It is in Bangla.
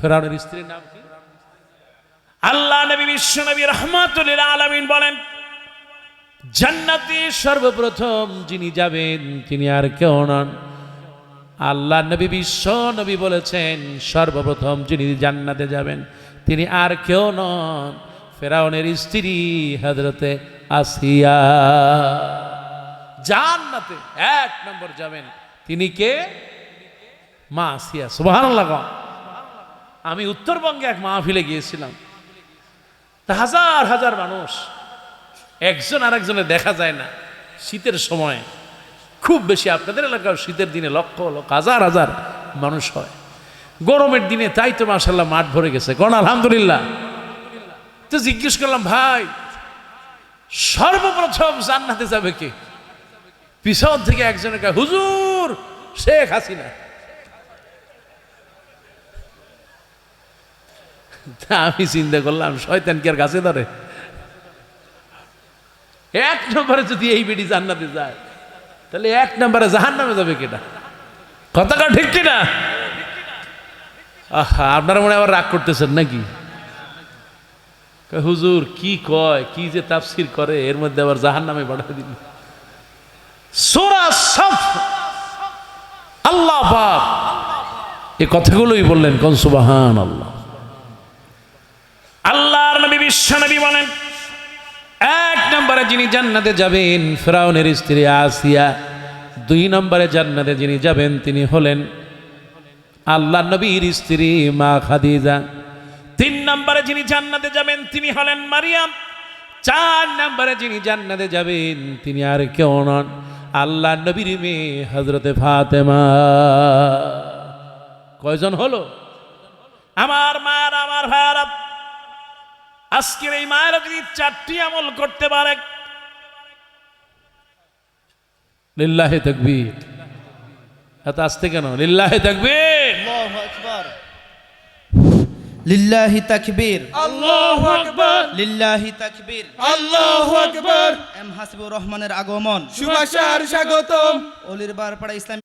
ফেরাউনের স্ত্রীর নাম কি? আল্লাহ নবী, বিশ্ব নবী রহমাতুল্লিল আলমিন বলেন, জান্নাতে সর্বপ্রথম যিনি যাবেন, তিনি আর কেউ নন। আল্লাহ নবী, বিশ্ব নবী বলেছেন, সর্বপ্রথম যিনি জান্নাতে যাবেন, তিনি আর কেউ নন। ফেরাউনের স্ত্রী হজরতে আসিয়া। জান্নাতে এক নম্বর যাবেন, তিনি কে? মা আসিয়া। সুবাহ আমি উত্তরবঙ্গে এক মাহফিলে গিয়েছিলাম। তা হাজার হাজার মানুষ, একজন আর একজনের দেখা যায় না শীতের সময়। খুব বেশি আপনাদের এলাকার শীতের দিনে লক্ষ লক্ষ, হাজার হাজার মানুষ হয়। গরমের দিনে তাই তো মাসাল্লাহ মাঠ ভরে গেছে। কোন আলহামদুলিল্লাহ। তো জিজ্ঞেস করলাম, ভাই, সর্বপ্রথম জান্নাতে যাবে কে? পিছন থেকে একজনের হুজুর, শেখ হাসিনা। তা আমি চিন্তা করলাম, শয়তান কি আর গাছে ধরে? এক নম্বরে যদি এই বেটি জান্নাতে যায়, তাহলে এক নম্বরে জাহান নামে যাবে কেটা? কথাটা ঠিক না আহা, আপনারা মনে আবার রাগ করতেছেন নাকি? হুজুর, কি কয়, কি যে তাফসির করে, এর মধ্যে আবার জাহান নামে পাঠিয়ে দিল। সোরা আল্লাহ এই কথাগুলোই বললেন কোন সুবাহান আল্লাহ আল্লাহর নবী বিশ্ব নবী বলেন, এক নম্বরে যিনি জান্নাতে যাবেন, ফেরাউনের স্ত্রী আসিয়া, দুই নম্বরে জান্নাতে যিনি যাবেন, তিনি হলেন আল্লাহ নবীর স্ত্রী মা খাদিজা। তিন নম্বরে যিনি জান্নাতে যাবেন, তিনি হলেন মারিয়াম। চার নম্বরে যিনি জান্নাতে যাবেন, তিনি আর কেউ নন আল্লাহ নবীর মেয়ে হজরতে ফাতেমা। কয়জন হলো? আমার মার, আমার ভাইয়ারা আজকের এই মায়েরা যদি চারটি আমল করতে পারে লিল্লাহে তকবীর। এত আসতে কেন? লিল্লাহে তকবীর। আল্লাহু আকবার। লিল্লাহি তাকবীর। আল্লাহু আকবার। লিল্লাহি তাকবীর। আল্লাহু আকবার। এম হাসিবুর রহমানের আগমন। শুভাশার স্বাগতম। অলির বারপাড়া ইসলাম